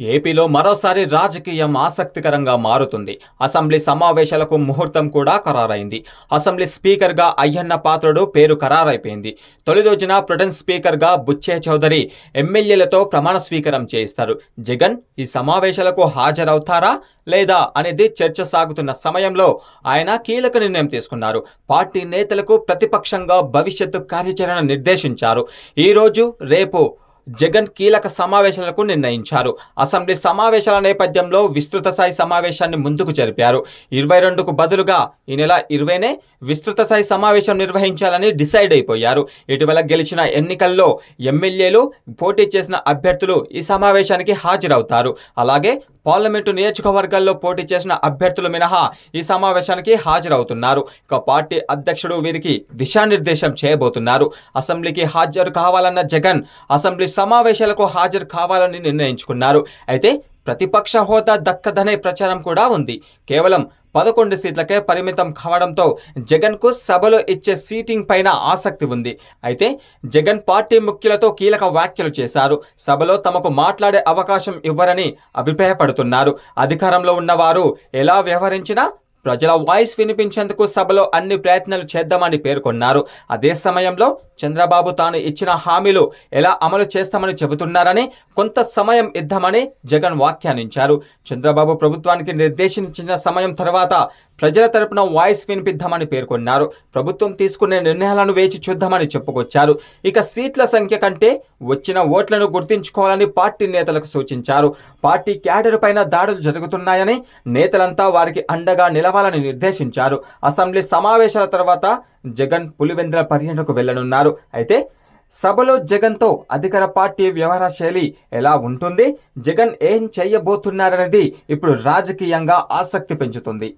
ఏపీలో మరోసారి రాజకీయం ఆసక్తికరంగా మారుతుంది. అసెంబ్లీ సమావేశాలకు ముహూర్తం కూడా ఖరారైంది. అసెంబ్లీ స్పీకర్గా అయ్యన్న పాత్రుడు పేరు ఖరారైపోయింది. తొలి రోజున ప్రొటెన్ స్పీకర్గా బుచ్చే చౌదరి ఎమ్మెల్యేలతో ప్రమాణ స్వీకారం చేయిస్తారు. జగన్ ఈ సమావేశాలకు హాజరవుతారా లేదా అనేది చర్చ సాగుతున్న సమయంలో ఆయన కీలక నిర్ణయం తీసుకున్నారు. పార్టీ నేతలకు ప్రతిపక్షంగా భవిష్యత్తు కార్యాచరణ నిర్దేశించారు. ఈరోజు రేపు జగన్ కీలక సమావేశాలకు నిర్ణయించారు. అసెంబ్లీ సమావేశాల నేపథ్యంలో విస్తృత స్థాయి సమావేశాన్ని ముందుకు జరిపారు. ఇరవై రెండుకు బదులుగా ఈ నెల ఇరవైనే విస్తృత స్థాయి సమావేశం నిర్వహించాలని డిసైడ్ అయిపోయారు. ఇటీవల గెలిచిన ఎన్నికల్లో ఎమ్మెల్యేలు పోటీ చేసిన అభ్యర్థులు ఈ సమావేశానికి హాజరవుతారు. అలాగే పార్లమెంటు నియోజకవర్గాల్లో పోటీ చేసిన అభ్యర్థులు మినహా ఈ సమావేశానికి హాజరవుతున్నారు. ఇక పార్టీ అధ్యక్షుడు వీరికి దిశానిర్దేశం చేయబోతున్నారు. అసెంబ్లీకి హాజరు కావాలన్న జగన్ అసెంబ్లీ సమావేశాలకు హాజరు కావాలని నిర్ణయించుకున్నారు. అయితే ప్రతిపక్ష హోదా దక్కదనే ప్రచారం కూడా ఉంది. కేవలం పదకొండు సీట్లకే పరిమితం కావడంతో జగన్కు సభలో ఇచ్చే సీటింగ్ పైన ఆసక్తి ఉంది. అయితే జగన్ పార్టీ ముఖ్యులతో కీలక వ్యాఖ్యలు చేశారు. సభలో తమకు మాట్లాడే అవకాశం ఇవ్వరని అభిప్రాయపడుతున్నారు. అధికారంలో ఉన్నవారు ఎలా వ్యవహరించినా ప్రజల వాయిస్ వినిపించేందుకు సభలో అన్ని ప్రయత్నాలు చేద్దామని పేర్కొన్నారు. అదే సమయంలో చంద్రబాబు తాను ఇచ్చిన హామీలు ఎలా అమలు చేస్తామని చెబుతున్నారని కొంత సమయం ఇద్దామని జగన్ వ్యాఖ్యానించారు. చంద్రబాబు ప్రభుత్వానికి నిర్దేశించిన సమయం తర్వాత ప్రజల తరపున వాయిస్ వినిపిద్దామని పేర్కొన్నారు. ప్రభుత్వం తీసుకునే నిర్ణయాలను వేచి చూద్దామని చెప్పుకొచ్చారు. ఇక సీట్ల సంఖ్య కంటే వచ్చిన ఓట్లను గుర్తించుకోవాలని పార్టీ నేతలకు సూచించారు. పార్టీ క్యాడర్ పైన దాడులు జరుగుతున్నాయని నేతలంతా వారికి అండగా నిలవాలని నిర్దేశించారు. అసెంబ్లీ సమావేశాల తర్వాత జగన్ పులివెందుల పర్యటనకు వెళ్ళనున్నారు. అయితే సభలో జగన్తో అధికార పార్టీ వ్యవహార శైలి ఎలా ఉంటుంది? జగన్ ఏం చేయబోతున్నారనేది ఇప్పుడు రాజకీయంగా ఆసక్తి పెంచుతుంది.